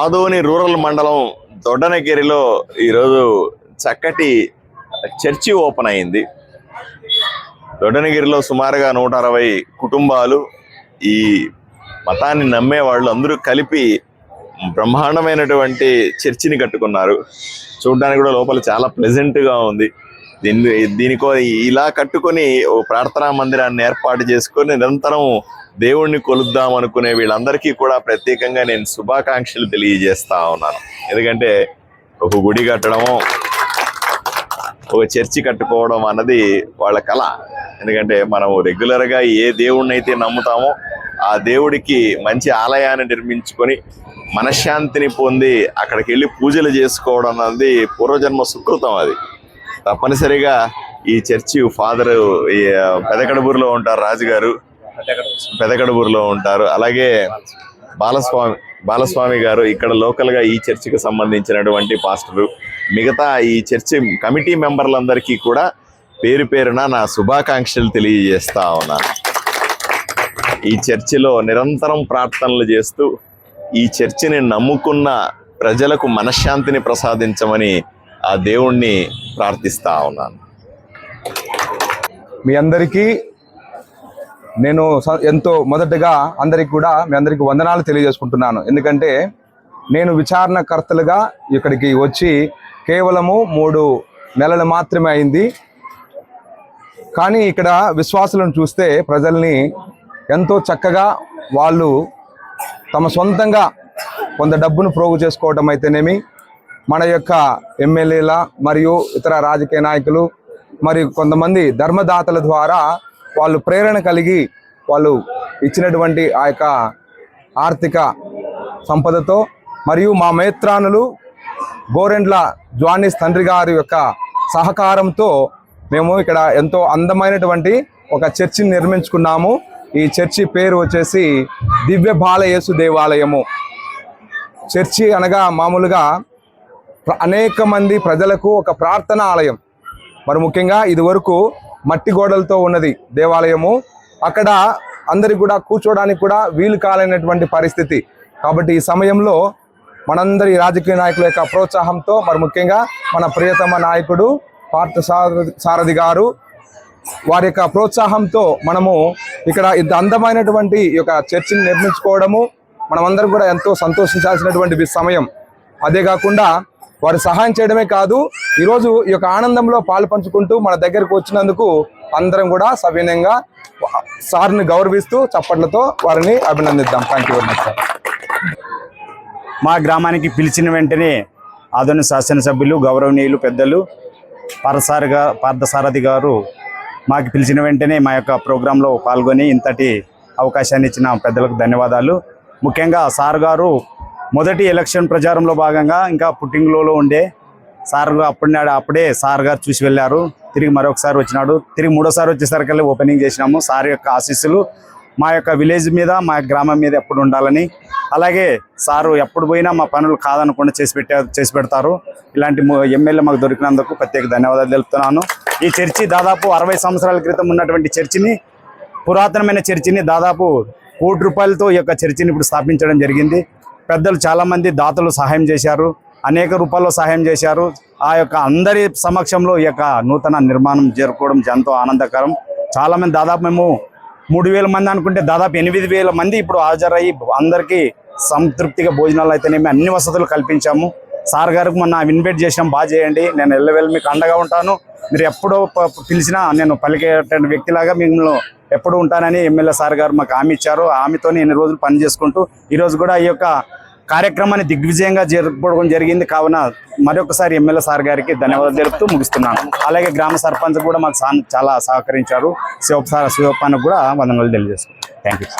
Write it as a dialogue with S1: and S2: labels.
S1: Adoni rural మండలం దొడ్డనగిరిలో ఈరోజు చక్కటి చర్చి ఓపెన్ అయింది. దొడ్డనగిరిలో సుమారుగా నూట అరవై కుటుంబాలు ఈ మతాన్ని నమ్మే వాళ్ళు అందరూ కలిపి బ్రహ్మాండమైనటువంటి చర్చిని కట్టుకున్నారు. చూడడానికి కూడా లోపల చాలా ప్లెజెంట్గా ఉంది. దీని దీనికో ఇలా కట్టుకొని ఓ ప్రార్థనా మందిరాన్ని ఏర్పాటు చేసుకొని నిరంతరం దేవుణ్ణి కొలుద్దాం అనుకునే వీళ్ళందరికీ కూడా ప్రత్యేకంగా నేను శుభాకాంక్షలు తెలియజేస్తా ఉన్నాను. ఎందుకంటే ఒక గుడి కట్టడము ఒక చర్చి కట్టుకోవడం అన్నది వాళ్ళ కళ. ఎందుకంటే మనం రెగ్యులర్గా ఏ దేవుణ్ణి అయితే నమ్ముతామో ఆ దేవుడికి మంచి ఆలయాన్ని నిర్మించుకొని మనశ్శాంతిని పొంది అక్కడికి వెళ్ళి పూజలు చేసుకోవడం అన్నది పూర్వజన్మ సుకృతం అది. తప్పనిసరిగా ఈ చర్చి ఫాదర్ ఈ పెదకడబూరులో ఉంటారు రాజుగారు. పెదకడబూరులో ఉంటారు. అలాగే బాలస్వామి బాలస్వామి గారు ఇక్కడ లోకల్గా ఈ చర్చికి సంబంధించినటువంటి పాస్టరు. మిగతా ఈ చర్చి కమిటీ మెంబర్లందరికీ కూడా పేరు పేరున నా శుభాకాంక్షలు తెలియజేస్తా ఉన్నాను ఈ చర్చిలో నిరంతరం ప్రార్థనలు చేస్తూ ఈ చర్చిని నమ్ముకున్న ప్రజలకు మనశ్శాంతిని ప్రసాదించమని ఆ దేవుణ్ణి ప్రార్థిస్తా ఉన్నాను.
S2: మీ అందరికీ నేను స- ఎంతో మొదటగా అందరికి కూడా మీ అందరికి వందనాలు తెలియజేసుకుంటున్నాను. ఎందుకంటే నేను విచారణకర్తలుగా ఇక్కడికి వచ్చి కేవలము మూడు నెలలు మాత్రమే అయింది. కానీ ఇక్కడ విశ్వాసులను చూస్తే ప్రజల్ని ఎంతో చక్కగా వాళ్ళు తమ సొంతంగా కొంత డబ్బును ప్రోగు చేసుకోవటం అయితేనేమి మన యొక్క ఎమ్మెల్యేల మరియు ఇతర రాజకీయ నాయకులు మరియు కొంతమంది ధర్మదాతల ద్వారా వాళ్ళు ప్రేరణ కలిగి వాళ్ళు ఇచ్చినటువంటి ఆ యొక్క ఆర్థిక సంపదతో మరియు మా మేత్రానులు గోరెండ్ల జ్వానిస్ తండ్రి గారి యొక్క సహకారంతో మేము ఇక్కడ ఎంతో అందమైనటువంటి ఒక చర్చిని నిర్మించుకున్నాము. ఈ చర్చి పేరు వచ్చేసి దివ్య బాలయేసు దేవాలయము. చర్చి అనగా మామూలుగా అనేక మంది ప్రజలకు ఒక ప్రార్థన ఆలయం. మరి ముఖ్యంగా ఇది వరకు మట్టి గోడలతో ఉన్నది దేవాలయము. అక్కడ అందరికి కూడా కూర్చోడానికి కూడా వీలు కాలైనటువంటి పరిస్థితి. కాబట్టి ఈ సమయంలో మనందరి రాజకీయ నాయకుల యొక్క ప్రోత్సాహంతో మరి ముఖ్యంగా మన ప్రియతమ నాయకుడు పార్థ సారథి సారథి గారు వారి యొక్క ప్రోత్సాహంతో మనము ఇక్కడ ఇంత అందమైనటువంటి ఈ యొక్క చర్చిని నిర్మించుకోవడము మనమందరం కూడా ఎంతో సంతోషించాల్సినటువంటి సమయం. అదే కాకుండా వారు సహాయం చేయడమే కాదు ఈరోజు ఈ యొక్క ఆనందంలో పాలు పంచుకుంటూ మన దగ్గరకు వచ్చినందుకు అందరం కూడా సవినయంగా సార్ని గౌరవిస్తూ చప్పట్లతో వారిని అభినందిద్దాం. Thank you very much sir
S3: మా గ్రామానికి పిలిచిన వెంటనే ఆదరణ శాసనసభ్యులు గౌరవనీయులు పెద్దలు పారసారిగా పార్థసారథి గారు మాకు పిలిచిన వెంటనే మా యొక్క ప్రోగ్రాంలో పాల్గొని ఇంతటి అవకాశాన్ని ఇచ్చిన పెద్దలకు ధన్యవాదాలు. ముఖ్యంగా సార్ గారు మొదటి ఎలక్షన్ ప్రచారంలో భాగంగా ఇంకా పుట్టింగ్లో ఉండే సార్ అప్పుడే అప్పుడే సార్ గారు చూసి వెళ్ళారు. తిరిగి మరొకసారి వచ్చినాడు. తిరిగి మూడోసారి వచ్చేసరికి ఓపెనింగ్ చేసినాము. సార్ యొక్క ఆశీస్సులు మా యొక్క విలేజ్ మీద మా గ్రామం మీద ఎప్పుడు ఉండాలని. అలాగే సారు ఎప్పుడు పోయినా మా పనులు కాదనకుండా చేసి పెట్టే చేసి పెడతారు. ఇలాంటి ఎమ్మెల్యే మాకు దొరికినందుకు ప్రత్యేక ధన్యవాదాలు తెలుపుతున్నాను. ఈ చర్చి దాదాపు అరవై సంవత్సరాల క్రితం ఉన్నటువంటి చర్చిని పురాతనమైన చర్చిని దాదాపు కోటి రూపాయలతో ఈ యొక్క చర్చిని ఇప్పుడు స్థాపించడం జరిగింది. పెద్దలు చాలామంది దాతలు సహాయం చేశారు అనేక రూపాల్లో సహాయం చేశారు. ఆ యొక్క అందరి సమక్షంలో ఈ యొక్క నూతన నిర్మాణం జరుపుకోవడం ఎంతో ఆనందకరం. చాలామంది దాదాపు మేము మూడు వేల మంది అనుకుంటే దాదాపు ఎనిమిది వేల మంది ఇప్పుడు హాజరయ్యి అందరికీ సంతృప్తిగా భోజనాలు అయితేనేమి అన్ని వసతులు కల్పించాము. సార్ గారికి మొన్న ఇన్వైట్ చేసాం బాగా చేయండి. నేను ఎల్లవేళ మీకు అండగా ఉంటాను. మీరు ఎప్పుడో ప- పిలిచినా నేను పలికేటువంటి వ్యక్తిలాగా మిమ్మల్ని ఎప్పుడు ఉంటానని ఎమ్మెల్యే సార్ గారు మాకు హామీ ఇచ్చారు. హామీతో ఎన్ని రోజులు పని చేసుకుంటూ ఈరోజు కూడా ఈ యొక్క కార్యక్రమాన్ని దిగ్విజయంగా జరుపుకోవడం జరిగింది కావున మరొకసారి ఎమ్మెల్యే సార్ గారికి ధన్యవాదాలు తెలుపుతూ ముగిస్తున్నాను. అలాగే గ్రామ సర్పంచ్ కూడా మాకు చాలా సహకరించారు. శివ శివప్పనికి కూడా వందనాలు తెలియజేస్తున్నాను థ్యాంక్ యూ